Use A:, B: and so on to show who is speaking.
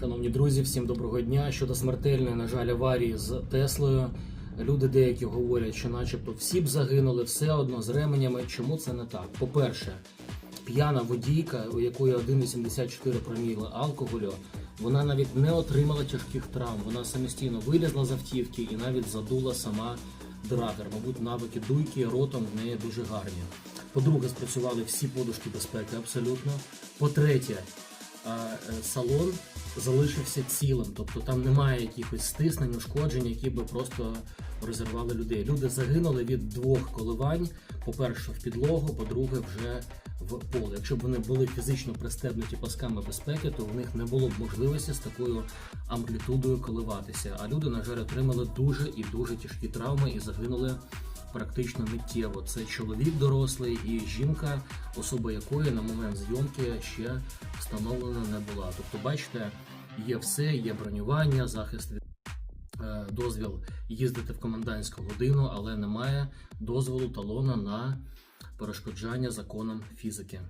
A: Шановні друзі, всім доброго дня. Щодо смертельної, на жаль, аварії з Теслою. Люди деякі говорять, що, начебто, всі б загинули все одно з ременями. Чому це не так? По-перше, п'яна водійка, у якої 1,84 проміли алкоголю, вона навіть не отримала тяжких травм. Вона самостійно вилізла з автівки і навіть задула сама драгер. Мабуть, навики дуйки ротом в неї дуже гарні. По-друге, спрацювали всі подушки безпеки абсолютно. По-третє, салон залишився цілим, тобто там немає якихось стиснень, ушкоджень, які би просто розірвали людей. Люди загинули від двох коливань: по-перше, в підлогу, по-друге, вже в поле. Якщо б вони були фізично пристебнуті пасками безпеки, то в них не було б можливості з такою амплітудою коливатися. А люди, на жаль, отримали дуже і дуже тяжкі травми і загинули практично миттєво. Це чоловік дорослий і жінка, особа якої на момент зйомки ще встановлена не була. Тобто, бачите, є все, є бронювання, захист від е, дозвіл їздити в комендантську годину, але немає дозволу талона на перешкоджання законам фізики.